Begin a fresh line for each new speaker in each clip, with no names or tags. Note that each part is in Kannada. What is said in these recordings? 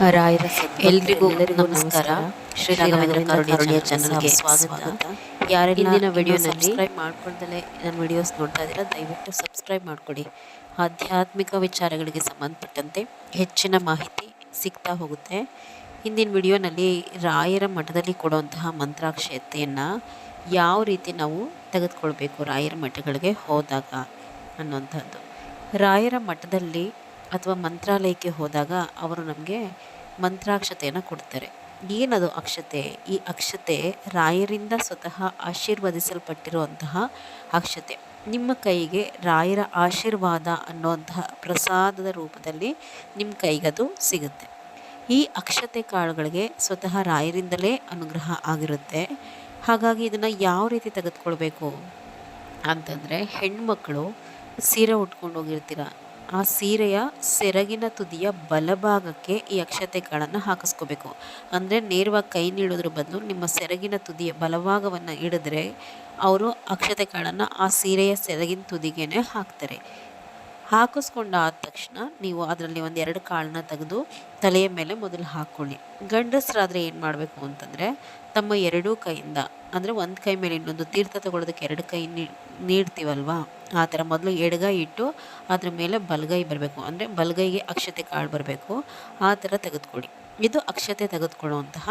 ರಾಯರ
ಎಲ್ರಿಗೂ ನಮಸ್ಕಾರ. ಶ್ರೀ ರಾಘವೇಂದ್ರ ಕಾರುಣ್ಯ ಚಾನಲ್ಗೆ ಸ್ವಾಗತ. ಯಾರೆಲ್ಲ
ಇಂದಿನ ವಿಡಿಯೋನಲ್ಲಿ
ಸಬ್ಸ್ಕ್ರೈಬ್ ಮಾಡ್ಕೊಳ್ದಲೇ ನಮ್ಮ ವಿಡಿಯೋಸ್ ನೋಡ್ತಾ ಇದ್ದೀರಾ ದಯವಿಟ್ಟು ಸಬ್ಸ್ಕ್ರೈಬ್ ಮಾಡ್ಕೊಡಿ. ಆಧ್ಯಾತ್ಮಿಕ ವಿಚಾರಗಳಿಗೆ ಸಂಬಂಧಪಟ್ಟಂತೆ ಹೆಚ್ಚಿನ ಮಾಹಿತಿ ಸಿಗ್ತಾ ಹೋಗುತ್ತೆ. ಹಿಂದಿನ ವಿಡಿಯೋನಲ್ಲಿ ರಾಯರ ಮಠದಲ್ಲಿ ಕೊಡುವಂತಹ ಮಂತ್ರಾಕ್ಷತೆಯನ್ನು ಯಾವ ರೀತಿ ನಾವು ತೆಗೆದುಕೊಳ್ಬೇಕು ರಾಯರ ಮಠಗಳಿಗೆ ಹೋದಾಗ ಅನ್ನುವಂಥದ್ದು. ರಾಯರ ಮಠದಲ್ಲಿ ಅಥವಾ ಮಂತ್ರಾಲಯಕ್ಕೆ ಹೋದಾಗ ಅವರು ನಮಗೆ ಮಂತ್ರಾಕ್ಷತೆಯನ್ನು ಕೊಡ್ತಾರೆ. ಏನದು ಅಕ್ಷತೆ? ಈ ಅಕ್ಷತೆ ರಾಯರಿಂದ ಸ್ವತಃ ಆಶೀರ್ವದಿಸಲ್ಪಟ್ಟಿರುವಂತಹ ಅಕ್ಷತೆ. ನಿಮ್ಮ ಕೈಗೆ ರಾಯರ ಆಶೀರ್ವಾದ ಅನ್ನೋಂತಹ ಪ್ರಸಾದದ ರೂಪದಲ್ಲಿ ನಿಮ್ಮ ಕೈಗದು ಸಿಗುತ್ತೆ. ಈ ಅಕ್ಷತೆ ಕಾಳುಗಳಿಗೆ ಸ್ವತಃ ರಾಯರಿಂದಲೇ ಅನುಗ್ರಹ ಆಗಿರುತ್ತೆ. ಹಾಗಾಗಿ ಇದನ್ನು ಯಾವ ರೀತಿ ತೆಗೆದುಕೊಳ್ಬೇಕು ಅಂತಂದರೆ, ಹೆಣ್ಮಕ್ಳು ಸೀರೆ ಉಟ್ಕೊಂಡು ಹೋಗಿರ್ತೀರ? ಆ ಸೀರೆಯ ಸೆರಗಿನ ತುದಿಯ ಬಲಭಾಗಕ್ಕೆ ಈ ಅಕ್ಷತೆಗಳನ್ನು ಹಾಕಿಸ್ಕೋಬೇಕು. ಅಂದರೆ ನೇರವಾಗಿ ಕೈ ನೀಡೋದ್ರ ಬದಲು ನಿಮ್ಮ ಸೆರಗಿನ ತುದಿಯ ಬಲಭಾಗವನ್ನು ಹಿಡಿದ್ರೆ, ಅವರು ಅಕ್ಷತೆಗಳನ್ನು ಆ ಸೀರೆಯ ಸೆರಗಿನ ತುದಿಗೆ ಹಾಕ್ತಾರೆ. ಹಾಕಿಸ್ಕೊಂಡಾದ ತಕ್ಷಣ ನೀವು ಅದರಲ್ಲಿ ಒಂದು ಎರಡು ಕಾಳನ್ನ ತೆಗೆದು ತಲೆಯ ಮೇಲೆ ಮೊದಲು ಹಾಕ್ಕೊಳ್ಳಿ ಗಂಡಸರಾದರೆ ಏನು ಮಾಡಬೇಕು ಅಂತಂದರೆ ತಮ್ಮ ಎರಡೂ ಕೈಯಿಂದ, ಅಂದರೆ ಒಂದು ಕೈ ಮೇಲೆ ಇನ್ನೊಂದು ತೀರ್ಥ ತಗೊಳ್ಳೋದಕ್ಕೆ ಎರಡು ಕೈ ನೀಡ್ತೀವಲ್ವಾ? ಆ ಥರ ಮೊದಲು ಎಡಗೈ ಇಟ್ಟು ಅದರ ಮೇಲೆ ಬಲಗೈ ಬರಬೇಕು. ಅಂದರೆ ಬಲಗೈಗೆ ಅಕ್ಷತೆ ಕಾಳು ಬರಬೇಕು. ಆ ಥರ ತೆಗೆದುಕೊಳ್ಳಿ. ಇದು ಅಕ್ಷತೆ ತೆಗೆದುಕೊಳ್ಳುವಂತಹ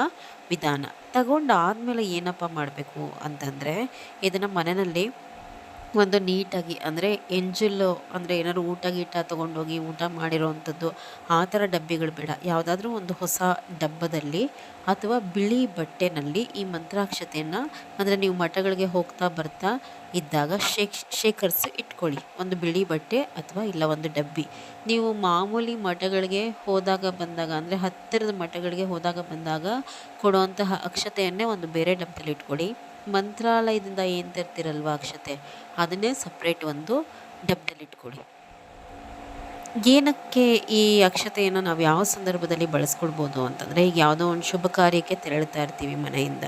ವಿಧಾನ. ತಗೊಂಡು ಆದಮೇಲೆ ಏನಪ್ಪ ಮಾಡಬೇಕು ಅಂತಂದರೆ ಇದನ್ನು ಮನೆಯಲ್ಲಿ ಒಂದು ನೀಟಾಗಿ ಅಂದರೆ ಎಂಜಲು ಅಂದರೆ ಏನಾದ್ರು ಊಟ ಗೀಟ ತೊಗೊಂಡೋಗಿ ಊಟ ಮಾಡಿರೋವಂಥದ್ದು ಆ ಥರ ಡಬ್ಬಿಗಳು ಬೇಡ. ಯಾವುದಾದ್ರೂ ಒಂದು ಹೊಸ ಡಬ್ಬದಲ್ಲಿ ಅಥವಾ ಬಿಳಿ ಬಟ್ಟೆನಲ್ಲಿ ಈ ಮಂತ್ರಾಕ್ಷತೆಯನ್ನು ಅಂದರೆ ನೀವು ಮಠಗಳಿಗೆ ಹೋಗ್ತಾ ಬರ್ತಾ ಇದ್ದಾಗ ಶೇಕ್ ಶೇಖರಿಸಿ ಇಟ್ಕೊಳ್ಳಿ. ಒಂದು ಬಿಳಿ ಬಟ್ಟೆ ಅಥವಾ ಇಲ್ಲ ಒಂದು ಡಬ್ಬಿ. ನೀವು ಮಾಮೂಲಿ ಮಠಗಳಿಗೆ ಹೋದಾಗ ಬಂದಾಗ ಅಂದರೆ ಹತ್ತಿರದ ಮಠಗಳಿಗೆ ಹೋದಾಗ ಬಂದಾಗ ಕೊಡುವಂತಹ ಅಕ್ಷತೆಯನ್ನೇ ಒಂದು ಬೇರೆ ಡಬ್ಬದಲ್ಲಿ ಇಟ್ಕೊಳ್ಳಿ. ಮಂತ್ರಾಲಯದಿಂದ ಏನು ತರ್ತಿರಲ್ವ ಅಕ್ಷತೆ? ಅದನ್ನೇ ಸಪ್ರೇಟ್ ಒಂದು ಡಬ್ಬದಲ್ಲಿ ಇಟ್ಕೊಳ್ಳಿ. ಏನಕ್ಕೆ ಈ ಅಕ್ಷತೆಯನ್ನು ನಾವು ಯಾವ ಸಂದರ್ಭದಲ್ಲಿ ಬಳಸ್ಕೊಳ್ಬೋದು ಅಂತಂದರೆ, ಈಗ ಯಾವುದೋ ಒಂದು ಶುಭ ಕಾರ್ಯಕ್ಕೆ ತೆರಳ್ತಾ ಇರ್ತೀವಿ ಮನೆಯಿಂದ.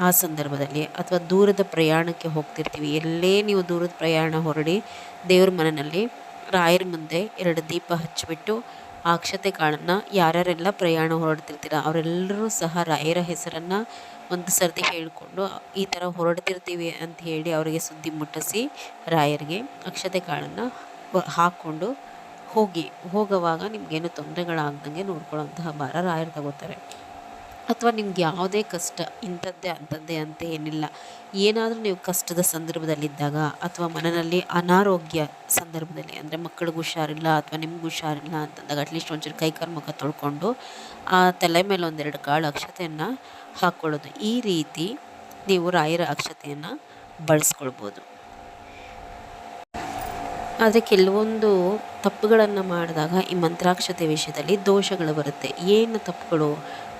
ಆ ಸಂದರ್ಭದಲ್ಲಿ ಅಥವಾ ದೂರದ ಪ್ರಯಾಣಕ್ಕೆ ಹೋಗ್ತಿರ್ತೀವಿ. ಎಲ್ಲೇ ನೀವು ದೂರದ ಪ್ರಯಾಣ ಹೊರಡಿ ದೇವ್ರ ಮನೆಯಲ್ಲಿ ರಾಯರ ಮುಂದೆ ಎರಡು ದೀಪ ಹಚ್ಚಿಬಿಟ್ಟು ಆ ಅಕ್ಷತೆ ಕಾಳನ್ನು ಯಾರ್ಯಾರೆಲ್ಲ ಪ್ರಯಾಣ ಹೊರಡ್ತಿರ್ತೀರ, ಅವರೆಲ್ಲರೂ ಸಹ ರಾಯರ ಹೆಸರನ್ನು ಒಂದು ಸರ್ತಿ ಹೇಳಿಕೊಂಡು ಈ ಥರ ಹೊರಡ್ತಿರ್ತೀವಿ ಅಂತ ಹೇಳಿ ಅವರಿಗೆ ಸುದ್ದಿ ಮುಟ್ಟಿಸಿ ರಾಯರಿಗೆ ಅಕ್ಷತೆ ಕಾಳನ್ನು ಹಾಕ್ಕೊಂಡು ಹೋಗಿ, ಹೋಗುವಾಗ ನಿಮಗೇನು ತೊಂದರೆಗಳಾಗ್ದಂಗೆ ನೋಡ್ಕೊಳ್ಳೋಂತಹ ಭಾರ ರಾಯರು ತಗೋತಾರೆ. ಅಥವಾ ನಿಮ್ಗೆ ಯಾವುದೇ ಕಷ್ಟ, ಇಂಥದ್ದೇ, ಅಂಥದ್ದೇ ಅಂತ ಏನಿಲ್ಲ. ಏನಾದರೂ ನೀವು ಕಷ್ಟದ ಸಂದರ್ಭದಲ್ಲಿದ್ದಾಗ ಅಥವಾ ಮನೆಯಲ್ಲಿ ಅನಾರೋಗ್ಯ ಸಂದರ್ಭದಲ್ಲಿ, ಅಂದರೆ ಮಕ್ಕಳಿಗೆ ಹುಷಾರಿಲ್ಲ ಅಥವಾ ನಿಮ್ಗೆ ಹುಷಾರಿಲ್ಲ ಅಂತಂದಾಗ ಅಟ್ಲೀಸ್ಟ್ ಒಂಚೂರು ಕೈ ಕಾಲು ಮುಖ ತೊಳ್ಕೊಂಡು ಆ ತಲೆ ಮೇಲೆ ಒಂದೆರಡು ಕಾಳು ಅಕ್ಷತೆಯನ್ನು ಹಾಕ್ಕೊಳ್ಳೋದು ಈ ರೀತಿ ನೀವು ರಾಯರ ಅಕ್ಷತೆಯನ್ನು ಬಳಸ್ಕೊಳ್ಬೋದು. ಆದರೆ ಕೆಲವೊಂದು ತಪ್ಪುಗಳನ್ನು ಮಾಡಿದಾಗ ಈ ಮಂತ್ರಾಕ್ಷತೆ ವಿಷಯದಲ್ಲಿ ದೋಷಗಳು ಬರುತ್ತೆ. ಏನು ತಪ್ಪುಗಳು?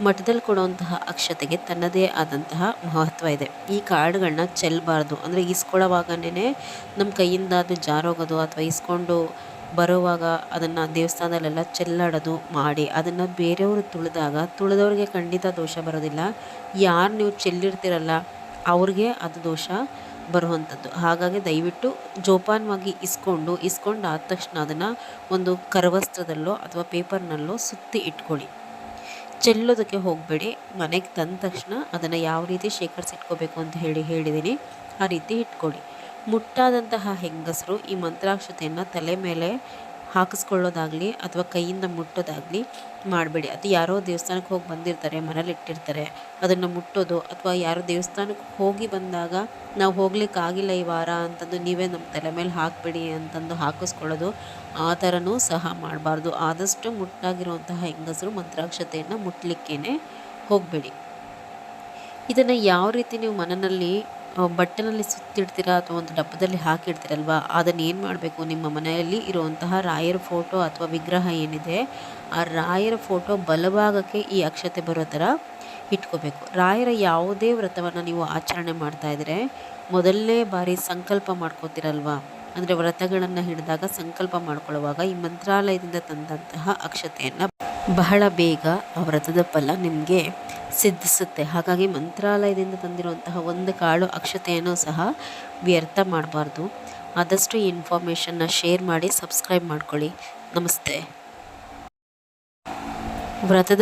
ಮಠದಲ್ಲಿ ಕೊಡುವಂತಹ ಅಕ್ಷತೆಗೆ ತನ್ನದೇ ಆದಂತಹ ಮಹತ್ವ ಇದೆ. ಈ ಕಾರ್ಡ್ಗಳನ್ನ ಚೆಲ್ಲಬಾರ್ದು ಅಂದರೆ ಇಸ್ಕೊಳ್ಳೋವಾಗನೇ ನಮ್ಮ ಕೈಯಿಂದ ಅದು ಜಾರೋಗೋದು ಅಥವಾ ಇಸ್ಕೊಂಡು ಬರುವಾಗ ಅದನ್ನು ದೇವಸ್ಥಾನದಲ್ಲೆಲ್ಲ ಚೆಲ್ಲಾಡೋದು ಮಾಡಿ, ಅದನ್ನು ಬೇರೆಯವರು ತುಳಿದಾಗ ತುಳಿದವ್ರಿಗೆ ಖಂಡಿತ ದೋಷ ಬರೋದಿಲ್ಲ. ಯಾರು ನೀವು ಚೆಲ್ಲಿರ್ತೀರಲ್ಲ ಅವ್ರಿಗೆ ಅದು ದೋಷ ಬರುವಂಥದ್ದು. ಹಾಗಾಗಿ ದಯವಿಟ್ಟು ಜೋಪಾನವಾಗಿ ಇಸ್ಕೊಂಡು ಇಸ್ಕೊಂಡು ಆದ ತಕ್ಷಣ ಅದನ್ನು ಒಂದು ಕರವಸ್ತ್ರದಲ್ಲೋ ಅಥವಾ ಪೇಪರ್ನಲ್ಲೋ ಸುತ್ತಿ ಇಟ್ಕೊಳ್ಳಿ. ಚೆಲ್ಲೋದಕ್ಕೆ ಹೋಗಬೇಡಿ. ಮನೆಗೆ ತಂದ ತಕ್ಷಣ ಅದನ್ನು ಯಾವ ರೀತಿ ಶೇಖರಿಸಿಟ್ಕೋಬೇಕು ಅಂತ ಹೇಳಿ ಹೇಳಿದ್ದೀನಿ ಆ ರೀತಿ ಇಟ್ಕೊಳ್ಳಿ. ಮುಟ್ಟಾದಂತಹ ಹೆಂಗಸರು ಈ ಮಂತ್ರಾಕ್ಷತೆಯನ್ನು ತಲೆ ಮೇಲೆ ಹಾಕಿಸ್ಕೊಳ್ಳೋದಾಗಲಿ ಅಥವಾ ಕೈಯಿಂದ ಮುಟ್ಟೋದಾಗಲಿ ಮಾಡಬೇಡಿ. ಅದು ಯಾರೋ ದೇವಸ್ಥಾನಕ್ಕೆ ಹೋಗಿ ಬಂದಿರ್ತಾರೆ, ಮನೇಲಿ ಇಟ್ಟಿರ್ತಾರೆ, ಅದನ್ನು ಮುಟ್ಟೋದು ಅಥವಾ ಯಾರೋ ದೇವಸ್ಥಾನಕ್ಕೆ ಹೋಗಿ ಬಂದಾಗ ನಾವು ಹೋಗ್ಲಿಕ್ಕಾಗಿಲ್ಲ ಈ ವಾರ ಅಂತಂದು ನೀವೇ ನಮ್ಮ ತಲೆ ಮೇಲೆ ಹಾಕಬೇಡಿ ಅಂತಂದು ಹಾಕಿಸ್ಕೊಳ್ಳೋದು ಆ ಥರನೂ ಸಹ ಮಾಡಬಾರ್ದು. ಆದಷ್ಟು ಮುಟ್ಟಾಗಿರುವಂತಹ ಹೆಂಗಸರು ಮಂತ್ರಾಕ್ಷತೆಯನ್ನು ಮುಟ್ಲಿಕ್ಕೇ ಹೋಗಬೇಡಿ. ಇದನ್ನು ಯಾವ ರೀತಿ ನೀವು ಮನೆಯಲ್ಲಿ ಬಟ್ಟೆನಲ್ಲಿ ಸುತ್ತಿಡ್ತೀರಾ ಅಥವಾ ಒಂದು ಡಬ್ಬದಲ್ಲಿ ಹಾಕಿಡ್ತೀರಲ್ವ? ಅದನ್ನು ಏನು ಮಾಡಬೇಕು? ನಿಮ್ಮ ಮನೆಯಲ್ಲಿ ಇರುವಂತಹ ರಾಯರ ಫೋಟೋ ಅಥವಾ ವಿಗ್ರಹ ಏನಿದೆ, ಆ ರಾಯರ ಫೋಟೋ ಬಲಭಾಗಕ್ಕೆ ಈ ಅಕ್ಷತೆ ಬರೋ ಥರ ಇಟ್ಕೋಬೇಕು. ರಾಯರ ಯಾವುದೇ ವ್ರತವನ್ನು ನೀವು ಆಚರಣೆ ಮಾಡ್ತಾ ಇದ್ದರೆ ಮೊದಲನೇ ಬಾರಿ ಸಂಕಲ್ಪ ಮಾಡ್ಕೋತೀರಲ್ವ? ಅಂದರೆ ವ್ರತಗಳನ್ನು ಹಿಡಿದಾಗ ಸಂಕಲ್ಪ ಮಾಡ್ಕೊಳ್ಳುವಾಗ ಈ ಮಂತ್ರಾಲಯದಿಂದ ತಂದಂತಹ ಅಕ್ಷತೆಯನ್ನು ಬಹಳ ಬೇಗ ಆ ವ್ರತದ ಫಲ ನಿಮಗೆ ಸಿದ್ಧಿಸುತ್ತೆ. ಹಾಗಾಗಿ ಮಂತ್ರಾಲಯದಿಂದ ತಂದಿರುವಂತಹ ಒಂದು ಕಾಳು ಅಕ್ಷತೆಯನ್ನು ಸಹ ವ್ಯರ್ಥ ಮಾಡಬಾರ್ದು. ಆದಷ್ಟು ಈ ಇನ್ಫಾರ್ಮೇಷನ್ನ ಶೇರ್ ಮಾಡಿ, ಸಬ್ಸ್ಕ್ರೈಬ್ ಮಾಡ್ಕೊಳ್ಳಿ. ನಮಸ್ತೆ. ವ್ರತದ